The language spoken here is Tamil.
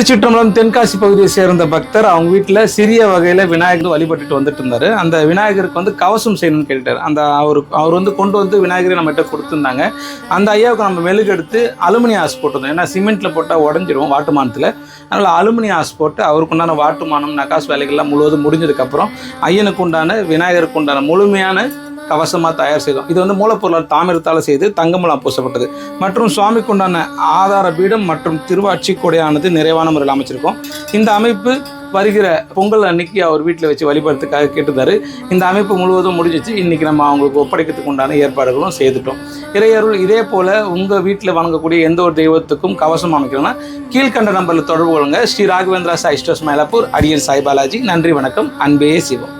திருச்சிற்றம்பலம் தென்காசி பகுதியை சேர்ந்த பக்தர் அவங்க வீட்டில் சிறிய வகையில் விநாயகர் வழிபட்டுட்டு வந்துட்டு இருந்தார். அந்த விநாயகருக்கு வந்து கவசம் செய்யணும்னு கேட்டார் அந்த அவர் அவர் வந்து கொண்டு வந்து விநாயகரை நம்மகிட்ட கொடுத்துருந்தாங்க. அந்த ஐயாவுக்கு நம்ம மெழுகு எடுத்து ஆஸ் போட்டிருந்தோம். ஏன்னா சிமெண்ட்டில் போட்டால் உடஞ்சிரும் வாட்டுமானத்தில். அதனால் அலுமினிய ஆஸ் போட்டு அவருக்கு உண்டான வாட்டுமானம் நகாஸ் வேலைகள்லாம் முழுவதும் முடிஞ்சதுக்கப்புறம் ஐயனுக்கு உண்டான விநாயகருக்கு உண்டான முழுமையான கவசமாக தயார் செய்தோம். இது வந்து மூலப்பொருளால் தாமிரத்தால் செய்து தங்கமுலாம் பூசப்பட்டது. மற்றும் சுவாமிக்குண்டான ஆதார பீடம் மற்றும் திருவாட்சி கொடையானது நிறைவான முறையில் அமைச்சிருக்கோம். இந்த அமைப்பு வருகிற பொங்கல் அன்னைக்கு அவர் வீட்டில் வச்சு வழிபடுறதுக்காக கேட்டிருந்தாரு. இந்த அமைப்பு முழுவதும் முடிஞ்சிச்சு. இன்னைக்கு நம்ம அவங்களுக்கு ஒப்படைக்கிறதுக்கு உண்டான ஏற்பாடுகளும் செய்துட்டோம். இறையருள் இதே போல் உங்கள் வீட்டில் வணங்கக்கூடிய எந்த ஒரு தெய்வத்துக்கும் கவசம் அமைக்கணும்னா கீழ்கண்ட நம்பரில் தொடர்பு கொள்ளுங்க. ஸ்ரீ ராகவேந்திரா சாய் ஸ்டோஸ் மயிலாப்பூர் அடியன் சாய் பாலாஜி. நன்றி வணக்கம். அன்பே சிவம்.